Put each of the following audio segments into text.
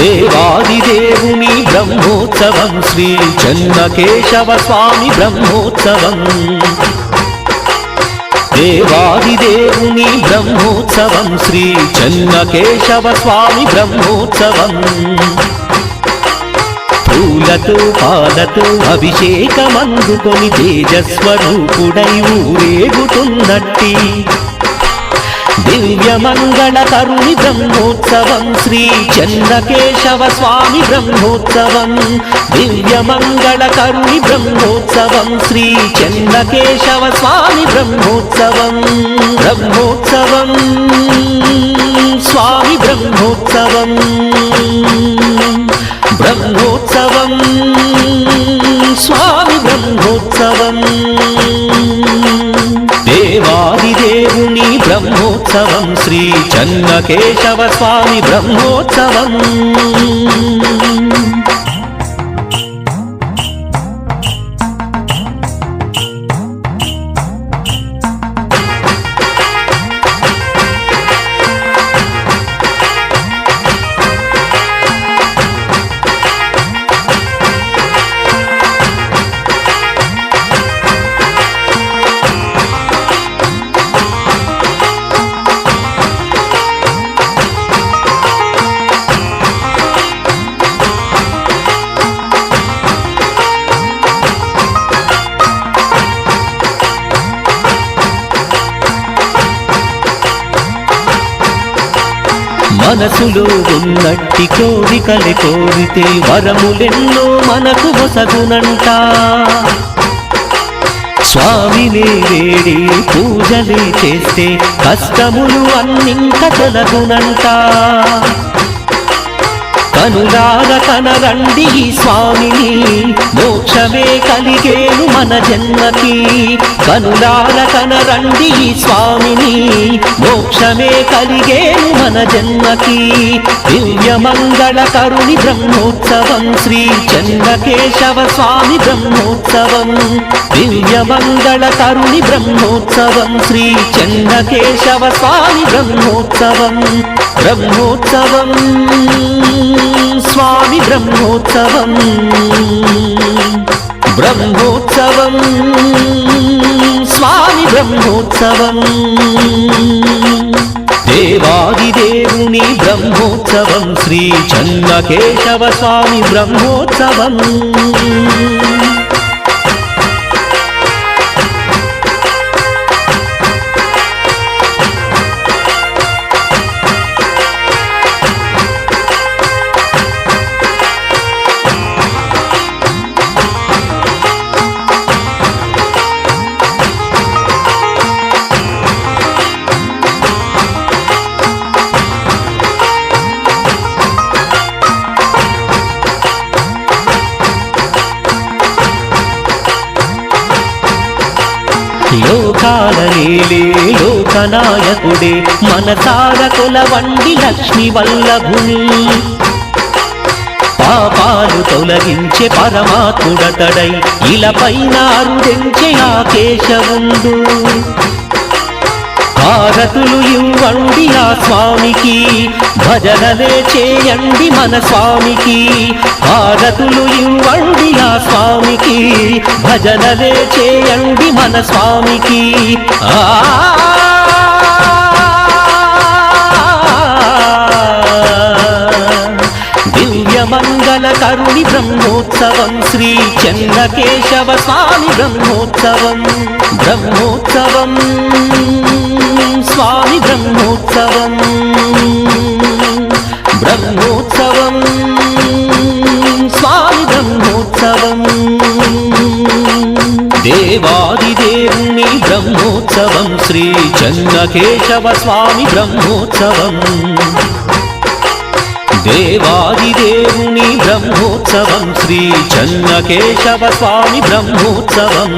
దేవాదిదేవుని బ్రహ్మోత్సవం శ్రీ చెన్నకేశవ స్వామి బ్రహ్మోత్సవం. దేవాదిదేవుని బ్రహ్మోత్సవం శ్రీ చెన్నకేశవ స్వామి బ్రహ్మోత్సవం. పూలతో పాలతో అభిషేకమందుకొని తేజస్వరూపుడై ఊరేగుతున్నట్టి దివ్యమంగళ తరుణి బ్రహ్మోత్సవం శ్రీ చంద్రకేశవ స్వామి బ్రహ్మోత్సవం దివ్యమంగళ తరుణి బ్రహ్మోత్సవం శ్రీ చంద్రకేశవ స్వామి బ్రహ్మోత్సవం బ్రహ్మోత్సవం స్వామి బ్రహ్మోత్సవం బ్రహ్మోత్సవం శ్రీ చన్నకేశవ స్వామి బ్రహ్మోత్సవం. మనసులో ఉన్నట్టి కోరికలు కోరితే వరములెన్నో మనకు వసగునంట. స్వామిని వేడి పూజలు చేస్తే కష్టములు అన్నింక తొలగునంట. కనులార కనరండి స్వామిని. మోక్షమే కలిగేను మన జన్మకి. కనులార కనరండి స్వామిని. మోక్షమే కలిగేను మన జన్మకి. దివ్యమంగళ కరుణి బ్రహ్మోత్సవం శ్రీ చంద్రకేశవ స్వామి బ్రహ్మోత్సవం. దివ్యమంగళ కరుణి బ్రహ్మోత్సవం శ్రీ చంద్రకేశవ స్వామి బ్రహ్మోత్సవం. బ్రహ్మోత్సవం స్వామి బ్రహ్మోత్సవం బ్రహ్మోత్సవం స్వామి బ్రహ్మోత్సవం. దేవాదిదేవుని బ్రహ్మోత్సవం శ్రీ చంద్రకేశవ స్వామి బ్రహ్మోత్సవం. లోకాల లోకనాయకుడే మన తారకుల వండి లక్ష్మి వల్లభుని పాపాలు తొలగించే పరమాత్ముడతడై ఇలపైన అరుదెంచే ఆ కేశవుండు. హారతులు ఇవ్వండి ఆ స్వామికి భజనలే చేయండి మన స్వామికి. హారతులు ఇవ్వండి ఆ స్వామికి భజనలే చేయండి మన స్వామికి. ఆ మంగళ కరుణి బ్రహ్మోత్సవం శ్రీ చంద్రకేశవ స్వామి బ్రహ్మోత్సవం. బ్రహ్మోత్సవం స్వామి బ్రహ్మోత్సవం. బ్రహ్మోత్సవం స్వామి బ్రహ్మోత్సవం. దేవాదిదేవుని బ్రహ్మోత్సవం శ్రీ చంద్రకేశవ స్వామి బ్రహ్మోత్సవం. దేవాదిదేవుని బ్రహ్మోత్సవం శ్రీ చన్నకేశవ స్వామి బ్రహ్మోత్సవం.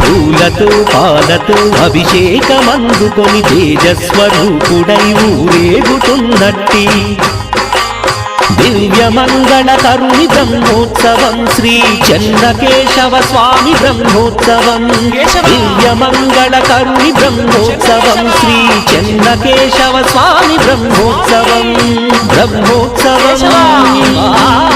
పూలతో పాలతో అభిషేకమందుకొని తేజస్వరూపుడై ఊరేగుతున్నట్టి దివ్యమంగళకరుణి బ్రహ్మోత్సవం శ్రీ చెన్నకేశవ స్వామి బ్రహ్మోత్సవం. దివ్యమంగళకరుణి బ్రహ్మోత్సవం శ్రీ చెన్నకేశవ స్వామి బ్రహ్మోత్సవం. బ్రహ్మోత్సవం.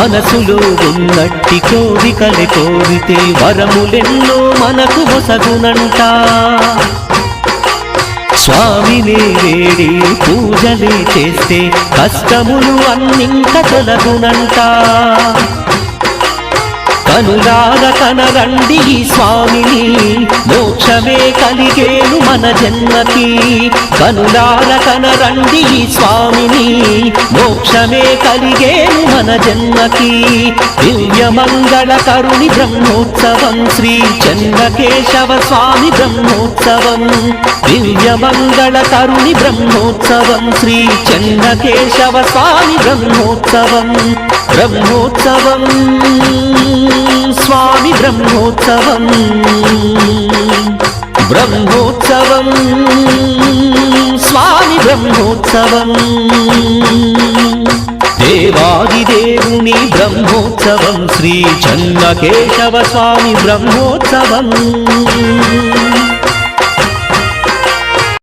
మనసులో ఉన్నట్టి కోరికలే కోరితే వరములెన్నో మనకు వసగునంట. స్వామినే వేడి పూజలే చేస్తే కష్టములు అన్నింక తొలగునంట. కనులార కనరండి స్వామిని. మోక్షమే కలిగేను మన జన్మకి. కనులార కనరండి స్వామిని. మోక్షమే కలిగేను మన జన్మకి. దివ్యమంగళ కరుణి బ్రహ్మోత్సవం శ్రీ చంద్రకేశవ స్వామి బ్రహ్మోత్సవం. దివ్యమంగళ కరుణి బ్రహ్మోత్సవం శ్రీ చంద్రకేశవ స్వామి బ్రహ్మోత్సవం. బ్రహ్మోత్సవం స్వామి బ్రహ్మోత్సవం బ్రహ్మోత్సవం స్వామి బ్రహ్మోత్సవం దేవాదిదేవుని బ్రహ్మోత్సవం శ్రీ చంద్రకేశవ స్వామి బ్రహ్మోత్సవం.